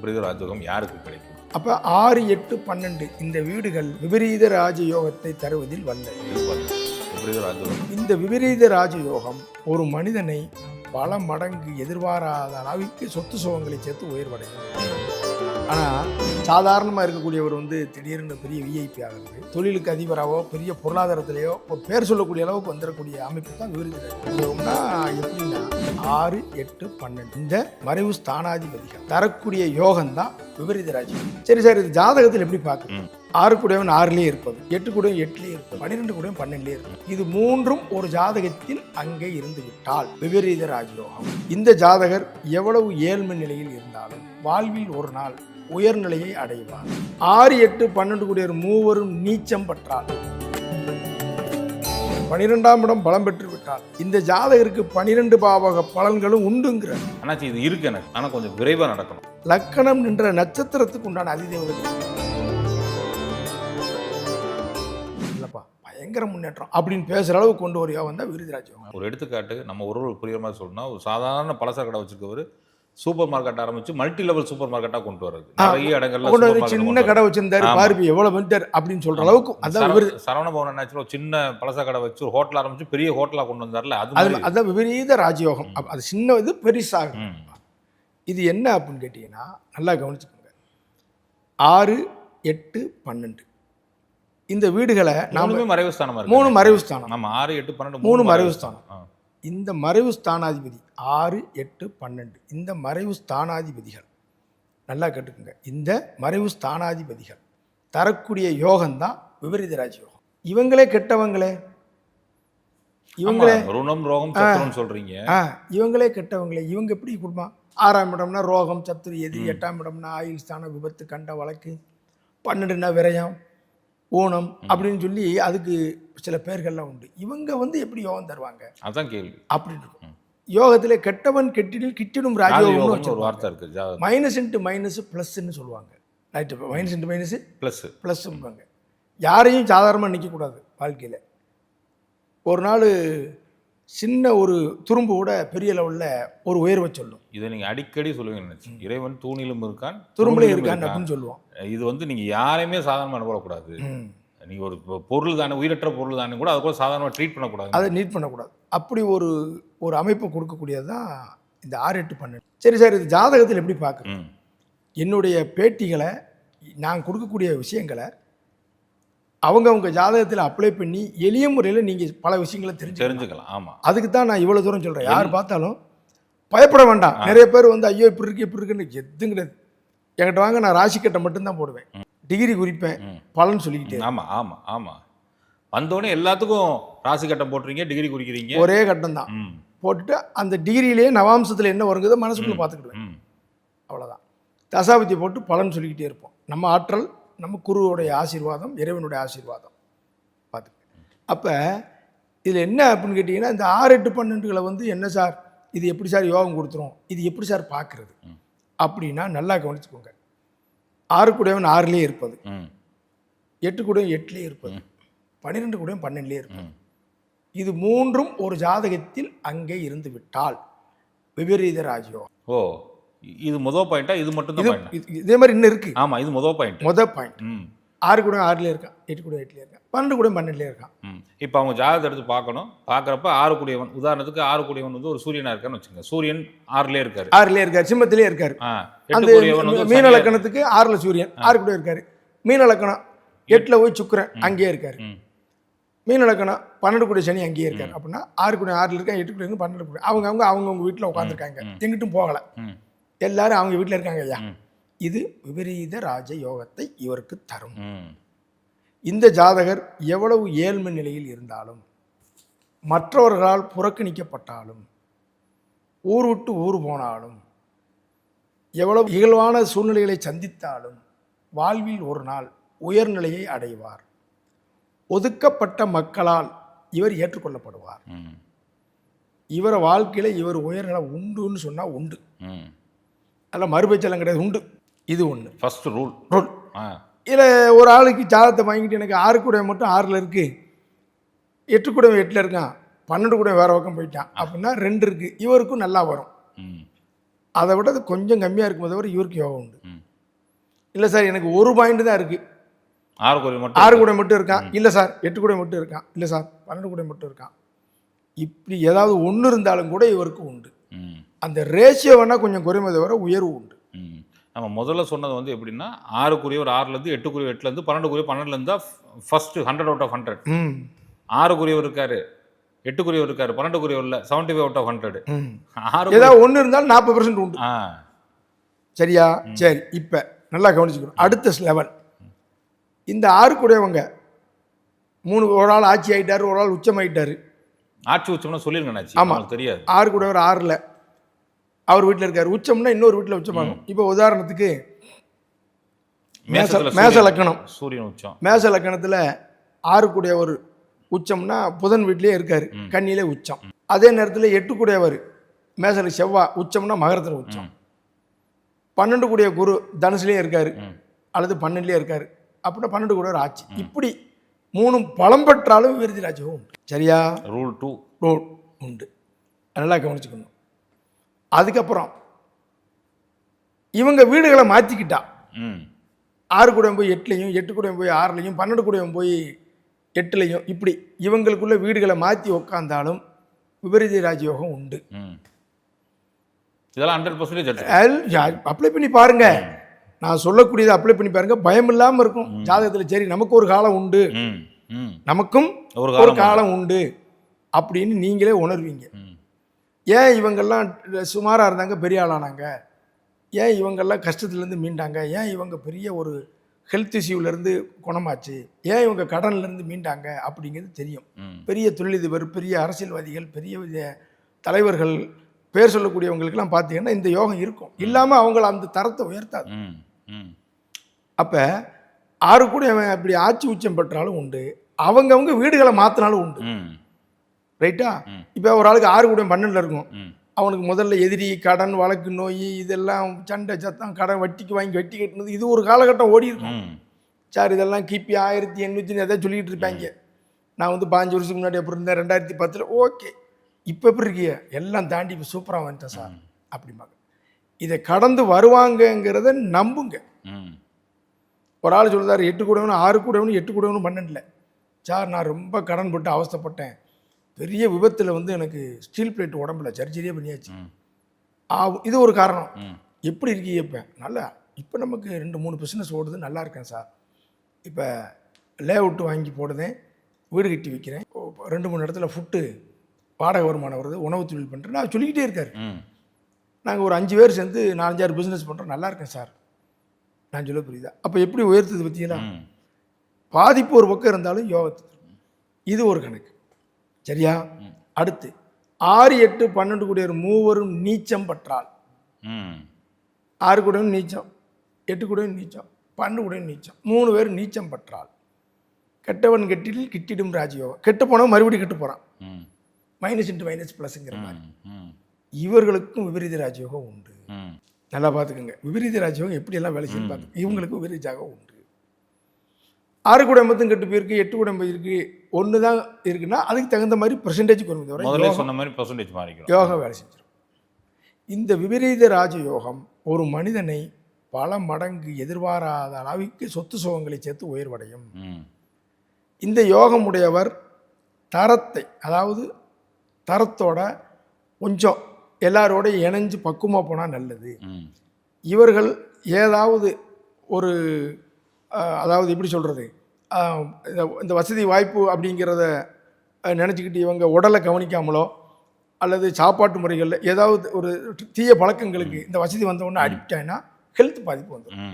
விபரீத ராஜயோகம் யாருக்கு கிடைக்கும்? அப்போ ஆறு எட்டு பன்னெண்டு இந்த வீடுகள் விபரீத ராஜயோகத்தை தருவதில் வல்ல. விபரீத ராஜயோகம் இந்த விபரீத ராஜயோகம் ஒரு மனிதனை பல மடங்கு எதிர்பாராத அளவுக்கு சொத்து சுகங்களை சேர்த்து உயர்வடையும். ஆனால் சாதாரணமாக இருக்கக்கூடியவர் வந்து திடீர்னு பெரிய விஐபி ஆகிறது தொழிலுக்கு அதிபராகவோ பெரிய பொருளாதாரத்திலேயோ ஒரு பேர் சொல்லக்கூடிய அளவுக்கு வந்துடக்கூடிய அமைப்பு தான் விருது யோகம்னா எப்படின்னா ஆறு எட்டு பன்னெண்டு. இந்த மறைவு ஸ்தானாதிபதிகள். தரக்கூடிய யோகம் தான் விபரீத ராஜ்யம். சரி சார் இது ஜாதகத்தில் எப்படி பார்க்கணும். ஆறு கூடவன் ஆறுலேயே இருப்பது. எட்டு கூடவன் எட்டுலேயே இருப்பது. பன்னிரெண்டு கூடவன் பன்னெண்டுலேயே இருப்பது. இது மூன்றும் ஒரு ஜாதகத்தில் அங்கே இருந்து விட்டால் விபரீத ராஜயோகம். இந்த ஜாதகர் எவ்வளவு ஏழ்மை நிலையில் இருந்தாலும் வாழ்வில் ஒரு நாள் உயர்நிலையை அடைவார். ஆறு எட்டு பன்னெண்டு கூடியவர் மூவரும் நீச்சம் பற்றால் பனிரெண்டாம் இடம் பலம் பெற்று விட்டால் இந்த ஜாதகருக்கு பனிரெண்டு பாவக பலன்களும் உண்டுங்கிற ஆனாச்சு இது இருக்கு எனக்கு. ஆனால் கொஞ்சம் விரைவாக நடக்கணும். லக்கணம் நின்ற நட்சத்திரத்துக்கு உண்டான அதிதேவதை. இல்லப்பா பயங்கர முன்னேற்றம் அப்படின்னு பேசுற அளவுக்கு கொண்டு வரையா வந்தா விருதுராஜ். ஒரு எடுத்துக்காட்டு நம்ம ஒரு ஒரு புரியுற மாதிரி சொல்லணும்னா ஒரு சாதாரண பலசர கடை வச்சிருக்கவர் சூப்பர் மார்க்கெட் ஆரம்பிச்சு மல்டி லெவல் சூப்பர் மார்க்கெட்டாக கொண்டு வர்றது. நிறைய இடங்கள்ல கொண்டு வந்து சின்ன கடை வச்சிருந்தாரு ஆமா. பார்ப்பி எவ்வளவு வந்துட்டார் அப்படின்னு சொல்ற அளவுக்கு அதான் சரவண- விபரீத சரவண பவன் என்னாச்சு ஒரு சின்ன பலசர கடை வச்சு ஒரு ஹோட்டல் ஆரம்பிச்சு பெரிய ஹோட்டலா கொண்டு வந்தார்ல அது அதான் விபரீத ராஜயோகம். அது சின்ன இது பெருசாகும். இது என்ன அப்படின்னு கேட்டீங்கன்னா நல்லா கவனிச்சுக்கோங்க. ஆறு எட்டு பன்னெண்டு. இந்த வீடுகளை நாம மூணுமே மறைவு ஸ்தானமா மூணு மறைவு ஸ்தானம் நம்ம ஆறு எட்டு பன்னெண்டு மூணு மறைவு ஸ்தானம். இந்த மறைவு ஸ்தானாதிபதி ஆறு எட்டு பன்னெண்டு. இந்த மறைவு ஸ்தானாதிபதிகள். நல்லா கேட்டுக்கோங்க. இந்த மறைவு ஸ்தானாதிபதிகள் தரக்கூடிய யோகம்தான் விபரீத ராஜயோகம். இவங்களே கெட்டவங்களே. இவங்களே ருணம் ரோகம் சொல்றீங்க. இவங்களே கெட்டவங்களே. இவங்க எப்படி குடும்பம்? ஆறாம் இடம்னா ரோகம் சத்துரு எதிரி. எட்டாம் இடம்னா ஆயுள் ஸ்தானம் விபத்து கண்ட வழக்கு. பன்னெண்டுனா விரயம் ஊனம் அப்படின்னு சொல்லி அதுக்கு சில பேர்கள்லாம் உண்டு. இவங்க வந்து எப்படி யோகம் தருவாங்க? அதான் கேள்வி. அப்படின்னு இருக்கும். யோகத்தில் கெட்டவன் கெட்டிடில் கிட்டிடும் ராஜயோகம்னு ஒரு வார்த்தை இருக்கு. மைனஸ் இன்ட்டு மைனஸ் ப்ளஸ்ன்னு சொல்லுவாங்க. Right minus into minus plus ப்ளஸ்ஸும்பாங்க யாரையும் சாதாரணமாக நிற்கக்கூடாது வாழ்க்கையில். ஒரு நாள் சின்ன ஒரு துரும்பு கூட பெரிய லெவலில் ஒரு உயர்வை சொல்லும். இதை நீங்க அடிக்கடி சொல்லுவீங்க இறைவன் தூணிலும் இருக்கான் துரும்புல தூணிலும் இருக்கான் அப்படின்னு சொல்லுவோம் இது வந்து நீங்க யாரையுமே சாதாரணமா அனுப்பக்கூடாது நீங்க ஒரு பொருள் தானே உயிரற்ற பொருள் தானே கூட அதை கூட சாதாரணமா ட்ரீட் பண்ணக்கூடாது. அதை நீட் பண்ணக்கூடாது. அப்படி ஒரு ஒரு அமைப்பை கொடுக்கக்கூடியது தான் இந்த ஆறு எட்டு பன்னெண்டு. சரி சார் இது ஜாதகத்தில் எப்படி பார்க்குறேன் ம். என்னுடைய பேட்டிகளை நான் கொடுக்கக்கூடிய விஷயங்களை அவங்கவங்க ஜாதகத்தில் அப்ளை பண்ணி எளிய முறையில் நீங்கள் பல விஷயங்களை தெரிஞ்சு தெரிஞ்சுக்கலாம் ஆமா. அதுக்கு தான் நான் இவ்வளோ தூரம் சொல்கிறேன் யார் பார்த்தாலும் பயப்பட வேண்டாம். நிறைய பேர் வந்து ஐயோ இப்படி இருக்கு இப்படி இருக்குன்னு எதுவும் கிடையாது என்கிட்ட வாங்க நான் ராசி கட்டை மட்டும்தான் போடுவேன். டிகிரி குறிப்பேன். பலன் சொல்லிக்கிட்டே ஆமா ஆமா ஆமா. வந்தோடனே எல்லாத்துக்கும் ராசி கட்டம் போட்டுறீங்க டிகிரி குறிக்கிறீங்க. ஒரே கட்டம் தான். போட்டுட்டு அந்த டிகிரியிலேயே நவாம்சத்தில் என்ன வருங்குதோ மனசுக்குள்ளே பார்த்துக்கிடுவேன். அவ்வளோதான் தசாபதி போட்டு பலன் சொல்லிக்கிட்டே இருப்போம். நம்ம ஆற்றல் நம்ம குருவுடைய ஆசீர்வாதம் இறைவனுடைய ஆசீர்வாதம். பார்த்து அப்போ இதில் என்ன அப்படின்னு கேட்டிங்கன்னா இந்த ஆறு எட்டு பன்னெண்டுகளை வந்து என்ன சார்? இது எப்படி சார் யோகம் கொடுத்துரும்? இது எப்படி சார் பார்க்குறது. அப்படின்னா நல்லா கவனிச்சுக்கோங்க. ஆறு கூடவன் ஆறுலேயே இருப்பது. எட்டு கூடவன் எட்டுலேயே இருப்பது. பன்னிரெண்டு கூடவன் பன்னெண்டுலேயே இருப்பது. இது மூன்றும் ஒரு ஜாதகத்தில் அங்கே இருந்து விட்டால் விபரீத ராஜயோகம். ஓ இது முதல் பாயிண்டா இது மட்டும் இது மாதிரி இன்னும் இருக்கு. ஆமா இது முதல் பாயிண்ட் முத பாயிண்ட் ஆறு கூட ஆறுல இருக்கான் எட்டு கூட எட்டுல இருக்கான் பன்னெண்டு கூட பன்னெண்டுல இருக்கான். இப்போ அவங்க ஜாதகத்தை எடுத்து பார்க்கணும். பார்க்குறப்ப ஆறு கூடியவன் உதாரணத்துக்கு ஆறு கூடியவன் வந்து ஒரு சூரியனா இருக்கான்னு வச்சுங்க சூரியன் ஆறுலயே இருக்காரு. ஆறுல இருக்காரு சிம்மத்திலே இருக்காரு. அந்த மீன லக்கணத்துக்கு ஆறுல சூரியன் ஆறு கூட இருக்காரு. மீன லக்கணம் எட்டுல போய் சுக்கிரன் அங்கேயே இருக்காரு. மீன லக்கணம் பன்னெண்டு கூட சனி அங்கேயே இருக்காரு. அப்படின்னா ஆறு கூட ஆறுல இருக்கா எட்டு கூட இருக்கு பன்னெண்டு கூட அவங்க அவங்க அவங்கவுங்க வீட்டில் உட்காந்துருக்காங்க எங்கிட்டும் போகல. எல்லாரும் அவங்க வீட்டில் இருக்காங்க ஐயா. இது விபரீத ராஜ யோகத்தை இவருக்கு தரும். இந்த ஜாதகர் எவ்வளவு ஏழ்மை நிலையில் இருந்தாலும் மற்றவர்களால் புறக்கணிக்கப்பட்டாலும் ஊர் விட்டு ஊர் போனாலும் எவ்வளவு இகழ்வான சூழ்நிலைகளை சந்தித்தாலும் வாழ்வில் ஒரு நாள் உயர்நிலையை அடைவார் ஒதுக்கப்பட்ட மக்களால் இவர் ஏற்றுக்கொள்ளப்படுவார். இவரை வாழ்க்கையில் இவர் உயர்நிலை உண்டுன்னு சொன்னால் உண்டு. அதில் மறுபேச்செல்லாம் கிடையாது உண்டு இது ஒன்று ஃபர்ஸ்ட் ரூல் ரூல் இல்லை ஒரு ஆளுக்கு ஜாதகத்தை வாங்கிட்டு எனக்கு ஆறு கூட மட்டும் ஆறில் இருக்கு. எட்டு கூட எட்டில் இருக்கான். பன்னெண்டு கூட வேற பக்கம் போயிட்டான். அப்படின்னா ரெண்டு இருக்கு. இவருக்கும் நல்லா வரும். ம். அதை விட அது கொஞ்சம் கம்மியாக இருக்கும் தவிர இவருக்கு யோகம் உண்டு. இல்லை சார் எனக்கு ஒரு பாயிண்ட் தான் இருக்குது ஆறு குறை மட்டும் ஆறு கூட மட்டும் இருக்கான் இல்லை சார் எட்டு கூட மட்டும் இருக்கான் இல்லை சார் பன்னெண்டு கூட மட்டும் இருக்கான் இப்படி ஏதாவது ஒன்று இருந்தாலும் கூட இவருக்கு உண்டு. அந்த ரேஷியோ வேணால் கொஞ்சம் குறைமை தவிர உயர்வு உண்டு. நம்ம முதல்ல சொன்னது வந்து எப்படின்னா ஆறுக்குரிய ஒரு ஆறுலேருந்து எட்டுக்குரிய எட்டுலேருந்து பன்னெண்டுக்குரிய பன்னெண்டுலேருந்து தான் first hundred out of hundred ஆறுக்குரியவர் இருக்காரு எட்டுக்குரியவர் இருக்காரு பன்னெண்டுக்குரியவர் இல்லை seventy five out of hundred ஆறு ஏதாவது ஒன்று இருந்தாலும் நாற்பது பர்சன்ட் உண்டு. சரியா? சரி இப்போ நல்லா கவனிச்சுக்கணும். அடுத்த லெவல் இந்த ஆறு கூடவங்க மூணு ஒரு ஆள் ஆட்சி ஆயிட்டாரு ஒரு ஆள் உச்சம் ஆயிட்டாரு ஆட்சி உச்சம்னா சொல்லிருங்க நாச்சி ஆமா. நமக்கு தெரியாது. ஆறு கூடவர் ஆறில். அவர் வீட்டில் இருக்காரு. உச்சம்னா இன்னொரு வீட்டில் உச்சமாகும். இப்போ உதாரணத்துக்கு மேச மேச லக்கணம். சூரியன் உச்சம். மேச லக்கணத்தில் ஆறு கூடியவர் உச்சம்னா புதன் வீட்டிலே இருக்காரு. கன்னியிலே உச்சம். அதே நேரத்தில் எட்டு கூடியவர் மேசல செவ்வாய் உச்சம்னா மகரத்தில் உச்சம். பன்னெண்டு கூடிய குரு தனுசுலேயே இருக்காரு. அல்லது பன்னெண்டுலேயே இருக்காரு. அப்படின்னா பன்னெண்டு கூடியவர் ஆட்சி இப்படி மூணும் பலம் பெற்றாலும் விருதி ராஜ்யம் உண்டு. சரியா? ரூல் டூ ரோல் உண்டு. நல்லா கவனிச்சுக்கணும். அதுக்கப்புறம் இவங்க வீடுகளை மாற்றிக்கிட்டா ஆறு கூடம் போய் எட்டுலையும் எட்டு கூடம் போய் ஆறுலையும் பன்னெண்டு கூடம் போய் எட்டுலையும் இப்படி இவங்களுக்குள்ள வீடுகளை மாற்றி உக்காந்தாலும் விபரீத ராஜயோகம் உண்டு. இதெல்லாம் ஹண்ட்ரட் பர்சன்டேஜ் அப்ளை பண்ணி பாருங்க. நான் சொல்லக்கூடியதை அப்ளை பண்ணி பாருங்க. பயம் இல்லாமல் இருக்கும். ஜாதகத்தில் சரி நமக்கு ஒரு காலம் உண்டு. நமக்கும் ஒரு காலம் உண்டு. அப்படின்னு நீங்களே உணர்வீங்க. ஏன் இவங்கெல்லாம் சுமாராக இருந்தாங்க பெரிய ஆளானாங்க? ஏன் இவங்கெல்லாம் கஷ்டத்துலேருந்து மீண்டாங்க? ஏன் இவங்க பெரிய ஒரு ஹெல்த் இஷ்யூலேருந்து குணமாச்சு? ஏன் இவங்க கடன்லேருந்து மீண்டாங்க? அப்படிங்கிறது தெரியும். பெரிய தொழிலதிபர் பெரிய அரசியல்வாதிகள் பெரிய தலைவர்கள் பேர் சொல்லக்கூடியவங்களுக்கெல்லாம் பார்த்தீங்கன்னா இந்த யோகம் இருக்கும். இல்லாமல் அவங்கள அந்த தரத்தை உயர்த்தாது. அப்போ ஆறு கூட அவன் அப்படி ஆட்சி உச்சம் பெற்றாலும் உண்டு. அவங்கவங்க வீடுகளை மாற்றினாலும் உண்டு. ரைட்டா. இப்போ ஒரு ஆளுக்கு ஆறு கூட பன்னெண்டில் இருக்கும். அவனுக்கு முதல்ல எதிரி கடன் வழக்கு நோய் இதெல்லாம் சண்டை சத்தம் கடன் வட்டிக்கு வாங்கி வட்டி கட்டினது இது ஒரு காலகட்டம் ஓடி இருக்கும். சார் இதெல்லாம் கிபி ஆயிரத்தி எண்ணூற்றி எதாவது சொல்லிக்கிட்டு இருப்பாங்க. நான் வந்து பாஞ்சு வருஷத்துக்கு முன்னாடி அப்படி இருந்தேன். ரெண்டாயிரத்தி பத்தில் ஓகே. இப்போ எப்படி இருக்கீங்க எல்லாம் தாண்டி இப்போ சூப்பராக வந்துட்டேன் சார். அப்படிம்பாங்க. இதை கடந்து வருவாங்கங்கிறத நம்புங்க. ஒரு ஆள் சொல்றாரு எட்டு கூடவனும் ஆறு கூடவனும் எட்டு கூடவனும் பன்னெண்டில். சார் நான் ரொம்ப கடன் பட்டு அவஸ்தைப்பட்டேன். பெரிய விபத்தில் வந்து எனக்கு ஸ்டீல் பிளேட் உடம்புல சர்ஜரியே பண்ணியாச்சு. இது ஒரு காரணம். எப்படி இருக்கீங்க இப்போ? நல்லா இப்போ நமக்கு ரெண்டு மூணு பிஸ்னஸ் ஓடுது நல்லா இருக்கேன் சார் இப்போ லே அவுட்டு வாங்கி போடுதேன் வீடு கட்டி வைக்கிறேன். ஓ, ரெண்டு மூணு இடத்துல ஃபுட்டு வாடகை வருமானம் வருது உணவு தொழில் பண்ணுறேன் நான் சொல்லிக்கிட்டே இருக்காரு. நாங்கள் ஒரு அஞ்சு பேர் சேர்ந்து நாலஞ்சாறு பிஸ்னஸ் பண்ணுறோம் நல்லா இருக்கேன் சார் நான் சொல்ல புரியுதா? அப்போ எப்படி உயர்த்தது பார்த்தீங்களா ம். பாதிப்பு ஒரு பக்கம் இருந்தாலும் யோகத்து இது ஒரு கணக்கு. சரியா? அடுத்து ஆறு எட்டு பன்னெண்டு கூடிய மூவரும் நீச்சம் பற்றால். ஆறு கூடயும் நீச்சம் எட்டு கூடயும் நீச்சம் பன்னெண்டு கூடயும் நீச்சம் மூணு பேர் நீச்சம் பற்றால். கெட்டவன் கெட்டில் கிட்டிடும் ராஜயோகம். கெட்டு போனவன் மறுபடியும் கெட்டு போகிறான் மைனஸ் இன்ட்டு மைனஸ் ப்ளஸ்ங்கிற மாதிரி. இவர்களுக்கும் விபரீத ராஜயோகம் உண்டு. நல்லா பார்த்துக்கோங்க. விபரீத ராஜயோகம் எப்படியெல்லாம் வேலை செய்யும் பார்த்து இவங்களுக்கு விபரீத ஜாகம் உண்டு. ஆறு குடும்பத்தும் கெட்டு போயிருக்கு எட்டு குடும்பம் இருக்கு ஒன்று தான் இருக்குன்னா அதுக்கு தகுந்த மாதிரி பெர்சன்டேஜ் குறையும் சொன்ன மாதிரி பர்சன்டேஜ் மாறிக்கிறோம் யோகம் வேலை செஞ்சிடும் இந்த விபரீத ராஜயோகம் ஒரு மனிதனை பல மடங்கு எதிர்பாராத அளவுக்கு சொத்து சுகங்களை சேர்த்து உயர்வடையும். இந்த யோகம் உடையவர் தரத்தை அதாவது தரத்தோட கொஞ்சம் எல்லாரோட இணைஞ்சு பக்குவமாக போனால் நல்லது. இவர்கள் ஏதாவது ஒரு அதாவது எப்படி சொல்கிறது இந்த வசதி வாய்ப்பு அப்படிங்கிறத நினச்சிக்கிட்டு இவங்க உடலை கவனிக்காமலோ அல்லது சாப்பாட்டு முறைகளில் ஏதாவது ஒரு தீய பழக்கங்களுக்கு இந்த வசதி வந்த உடனே அடிக்ட் ஆயினா ஹெல்த் பாதிப்பு வந்துடும்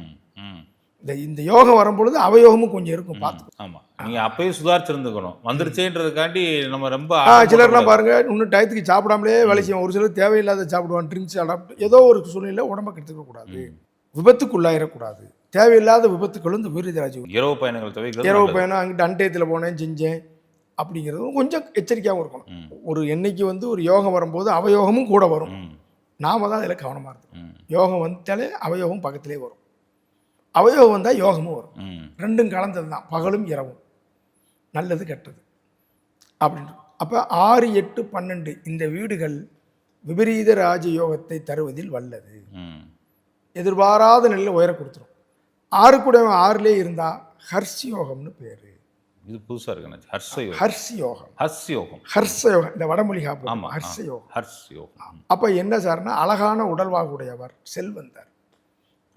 இந்த இந்த யோகம் வரும்பொழுது அவயோகமும் கொஞ்சம் இருக்கும் பார்த்து. ஆமா. நீங்க அப்பயே சுதாரிச்சிருந்துக்கணும். வந்துருச்சேன்றதுக்காண்டி நம்ம ரொம்ப சிலர்லாம் பாருங்க இன்னும் டயத்துக்கு சாப்பிடாமலே வேலை செய்வோம். ஒரு சிலர் தேவையில்லாத சாப்பிடுவான் ட்ரிங்க்ஸ் அடாப்ட் ஏதோ ஒரு சூழ்நிலை உடம்ப கெடுத்துக்க கூடாது விபத்துக்குள்ளாயிடக்கூடாது தேவையில்லாத விபத்துக்களும் இந்த விருதராஜ் இரவு பயணங்கள் தவிர்க்கிறது இரவு. பயணம் அங்கிட்ட அன்டயத்தில் போனேன் செஞ்சேன் அப்படிங்கிறதும் கொஞ்சம் எச்சரிக்கையாகவும் இருக்கணும் ஒரு என்னைக்கு வந்து ஒரு யோகம் வரும்போது அவயோகமும் கூட வரும். நாம தான் அதில் கவனமாக இருக்கணும் ம். யோகம் வந்துட்டாலே அவயோகம் பக்கத்திலே வரும். அவயோகம் வந்தால் யோகமும் வரும். ரெண்டும் கலந்தது தான் பகலும் இரவும். நல்லது கெட்டது. அப்படின்ட்டு. அப்போ ஆறு எட்டு பன்னெண்டு இந்த வீடுகள் விபரீத ராஜயோகத்தை தருவதில் வல்லது. எதிர்பாராத நிலையில் உயர கொடுத்துரும். ஆறு கூட ஆறுலே இருந்தா ஹர்ஷ் யோகம்னு பேரு. இது புதுசா இருக்கு ஹர்ஷ யோகம் ஹர்ஷ் யோகம் ஹர்ஷ் யோகம் ஹர்ஷ யோகம் இந்த வடமொழி காப்பு ஆமா ஹர்ஷ யோகம் ஹர்ஷ் யோகம் அப்போ என்ன சார்னா அழகான உடல்வாகுடையவர் செல்வந்தார்.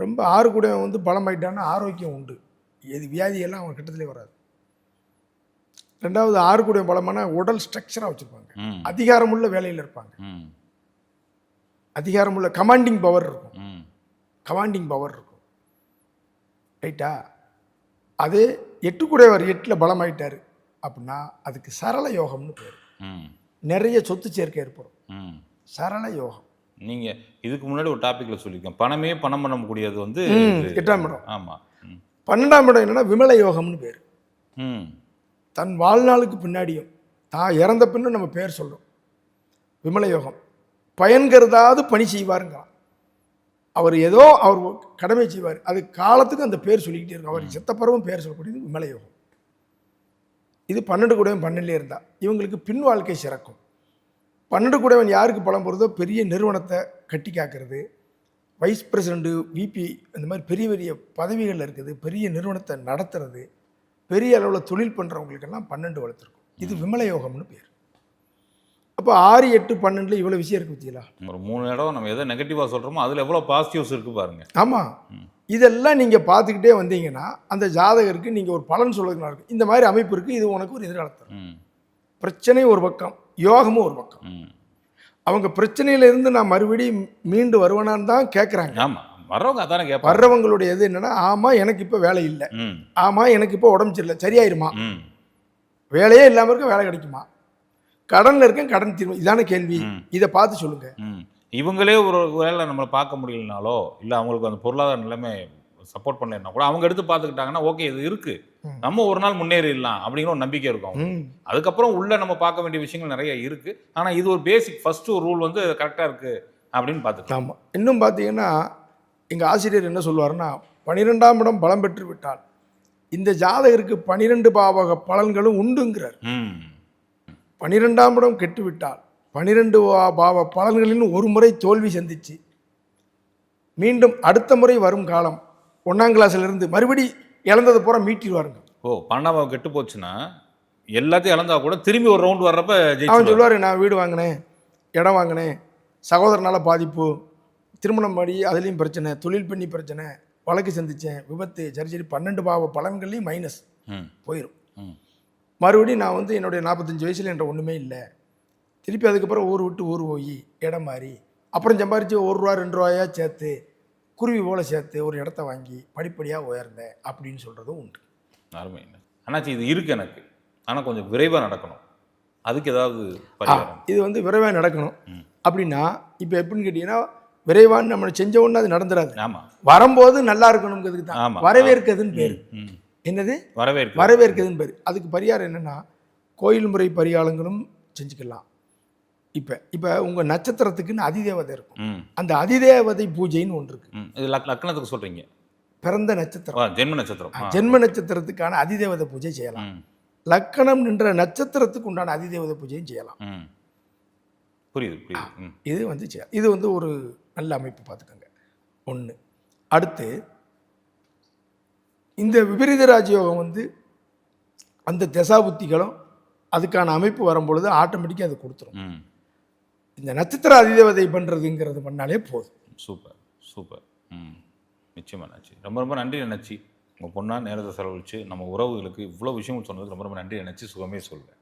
ரொம்ப ஆறு கூட வந்து பலமாயிட்டான்னா ஆரோக்கியம் உண்டு. எது வியாதியெல்லாம் அவன் கிட்டத்திலே வராது. ரெண்டாவது ஆறு கூட பலமான உடல் ஸ்ட்ரக்சராக வச்சுருப்பாங்க. அதிகாரமுள்ள வேலையில் இருப்பாங்க. அதிகாரமுள்ள கமாண்டிங் பவர் இருக்கும். கமாண்டிங் பவர் இருக்கும். ரைட்டா அதே எட்டு கூடையவர் எட்டில் பலமாயிட்டார். அப்படின்னா அதுக்கு சரள யோகம்னு பேர். ம். நிறைய சொத்து சேர்க்கை ஏற்படும். ம். சரள யோகம். நீங்க இதுக்கு முன்னாடி ஒரு டாபிக்ல சொல்லியிருக்கேன். பணமே பணம் பண்ண முடியாது வந்து. எட்டாம் இடம். ஆமா. ம். பன்னெண்டாம் இடம் என்னன்னா விமல யோகம்னு பேர். ம். தன் வாழ்நாளுக்கு பின்னாடியும் தான் இறந்த பின்னும் நம்ம பேர் சொல்றோம். விமல யோகம். பயன் கருதாது பணி செய்வாருங்கிறான் அவர் ஏதோ அவர் கடமை செய்வார். அது காலத்துக்கு அந்த பேர் சொல்லிக்கிட்டே இருக்கும். அவர் செத்த பருவம் பேர் சொல்லக்கூடியது விமல யோகம் இது பன்னெண்டு கூடவன் பன்னெண்டுலே இருந்தா. இவங்களுக்கு பின் வாழ்க்கை சிறக்கும். பன்னெண்டு கூடவன் யாருக்கு பலம் போகிறதோ பெரிய நிறுவனத்தை கட்டி காக்கிறது. வைஸ் பிரசிடண்ட்டு விபி அந்த மாதிரி பெரிய பெரிய பதவிகள் இருக்குது. பெரிய நிறுவனத்தை நடத்துறது. பெரிய அளவில் தொழில் பண்ணுறவங்களுக்கெல்லாம் பன்னெண்டு வளர்த்துருக்கும். இது விமல யோகம்னு பேர். அப்போ ஆறு எட்டு பன்னெண்டில் இவ்வளோ விஷயம் இருக்கு பத்தியலா? ஒரு மூணு இடம் நம்ம எதை நெகட்டிவா சொல்றோமோ அதுல எவ்வளவு பாசிட்டிவ்ஸ் இருக்கு பாருங்க. ஆமாம் இதெல்லாம் நீங்கள் பார்த்துக்கிட்டே வந்தீங்கன்னா அந்த ஜாதகருக்கு நீங்கள் ஒரு பலன் சொல்றதுக்கு நல்லா இருக்கும். இந்த மாதிரி அமைப்பு இருக்குது இது உனக்கு ஒரு எதிர்காலத்தை தரும். ம். பிரச்சனை ஒரு பக்கம் யோகமும் ஒரு பக்கம். அவங்க பிரச்சனையிலேருந்து நான் மறுபடியும் மீண்டு வருவேனான்னு தான் கேட்குறாங்க ஆமா. வர்றவங்க அதானே கேட்பாங்க வர்றவங்களுடைய இது என்னன்னா ஆமாம் எனக்கு இப்போ வேலை இல்லை. ஆமாம் எனக்கு இப்போ உடம்பு சரியில்லை சரியாயிருமா? வேலையே இல்லாமல் இருக்க வேலை கிடைக்குமா? கடனில் இருக்கேன் கடன் தீர்வு. இதான கேள்வி. இதை பார்த்து சொல்லுங்க. இவங்களே ஒரு வேளை நம்மளை பார்க்க முடியலனாலோ இல்லை அவங்களுக்கு அந்த பொருளாதார நிலைமை சப்போர்ட் பண்ணலைன்னா கூட அவங்க எடுத்து பார்த்துக்கிட்டாங்கன்னா ஓகே இது இருக்கு. நம்ம ஒரு நாள் முன்னேறிடலாம் அப்படிங்கிற ஒரு நம்பிக்கை இருக்கும் அதுக்கப்புறம் உள்ள நம்ம பார்க்க வேண்டிய விஷயங்கள் நிறைய இருக்கு. ஆனா இது ஒரு பேசிக் ஃபர்ஸ்ட் ஒரு ரூல் வந்து கரெக்டா இருக்கு அப்படின்னு பார்த்துக்கலாம். ஆமாம் இன்னும் பார்த்தீங்கன்னா எங்கள் ஆசிரியர் என்ன சொல்லுவாருன்னா பனிரெண்டாம் இடம் பலம் பெற்று விட்டால் இந்த ஜாதகருக்கு பனிரெண்டு பாவக பலன்களும் உண்டுங்கிறார். பனிரெண்டாம் இடம் கெட்டு விட்டால் பனிரெண்டு பாவ பலன்களின் ஒரு முறை தோல்வி சந்திச்சு மீண்டும் அடுத்த முறை வரும் காலம் ஒன்றாம் கிளாஸ்லேருந்து மறுபடி இழந்தது பூரா மீட்டிடுவாருங்க. ஓ பன்னெண்டாம் கெட்டு போச்சுன்னா எல்லாத்தையும் இழந்தா கூட திரும்பி ஒரு ரவுண்ட் வர்றப்ப அவன் சொல்லுவார் நான் வீடு வாங்கினேன் இடம் வாங்கினேன் சகோதரனால பாதிப்பு திருமணம் படி அதுலேயும் பிரச்சனை தொழில் பண்ணி பிரச்சனை வழக்கு சந்தித்தேன் விபத்து சரி சரி பன்னெண்டு பாவ பலன்கள்லையும் மைனஸ் ம். போயிடும் ம். மறுபடியும் நான் வந்து என்னுடைய நாற்பத்தஞ்சு வயசில் என்ற ஒன்றுமே இல்லை. திருப்பி அதுக்கப்புறம் ஊர் விட்டு ஊர் போய் இடம் மாறி அப்புறம் சம்பாரித்து ஒரு ரூபா ரெண்டு ரூபாயா சேர்த்து குருவி போல சேர்த்து ஒரு இடத்த வாங்கி படிப்படியாக உயர்ந்தேன் அப்படின்னு சொல்கிறதும் உண்டு. அருமை. அண்ணாச்சி இது இருக்கு எனக்கு. ஆனா கொஞ்சம் விரைவா நடக்கணும். அதுக்கு ஏதாவது இது வந்து விரைவாக நடக்கணும். அப்படின்னா இப்போ எப்படின்னு கேட்டிங்கன்னா விரைவான்னு நம்ம செஞ்ச உடனே அது நடந்துடாது ஆமா. வரும்போது நல்லா இருக்கணுங்கிறதுக்கு தான். வரவேற்கிறதுன்னு பேர். என்னது? வரவேற்கு. வரவேற்கிறதுன்னு பேர். அதுக்கு பரிகாரம் என்னன்னா கோயில் முறை பரிகாரங்களும் செஞ்சுக்கலாம். இப்போ இப்போ உங்கள் நட்சத்திரத்துக்குன்னு அதிதேவதை இருக்கும். அந்த அதிதேவதை பூஜைன்னு ஒன்று இருக்கு. இது லக் லக்னத்துக்கு சொல்றீங்க. பிறந்த நட்சத்திரம். ஜென்ம நட்சத்திரம். ஜென்ம நட்சத்திரத்துக்கான அதிதேவதை பூஜை செய்யலாம். லக்கணம் நின்ற நட்சத்திரத்துக்கு உண்டான அதிதேவதை பூஜையும் செய்யலாம். புரியுது புரியுது. இது வந்து இது வந்து ஒரு நல்ல அமைப்பு பார்த்துக்கோங்க. ஒன்று அடுத்து இந்த விபரீத ராஜயோகம் வந்து அந்த தசாபுத்திகளும் அதுக்கான அமைப்பு வரும்பொழுது ஆட்டோமேட்டிக்காக அது கொடுத்துரும். இந்த நட்சத்திர அதிதேவதை பண்ணுறதுங்கிறது பண்ணாலே போதும். Super super. ம். நிச்சயமா நச்சி ரொம்ப ரொம்ப நன்றி நச்சி உங்கள் பொண்ணா நேரத்தை செலவழிச்சு நம்ம உறவுகளுக்கு இவ்வளோ விஷயங்கள் சொன்னதுக்கு ரொம்ப ரொம்ப நன்றி நினச்சி சுகமே சொல்வேன்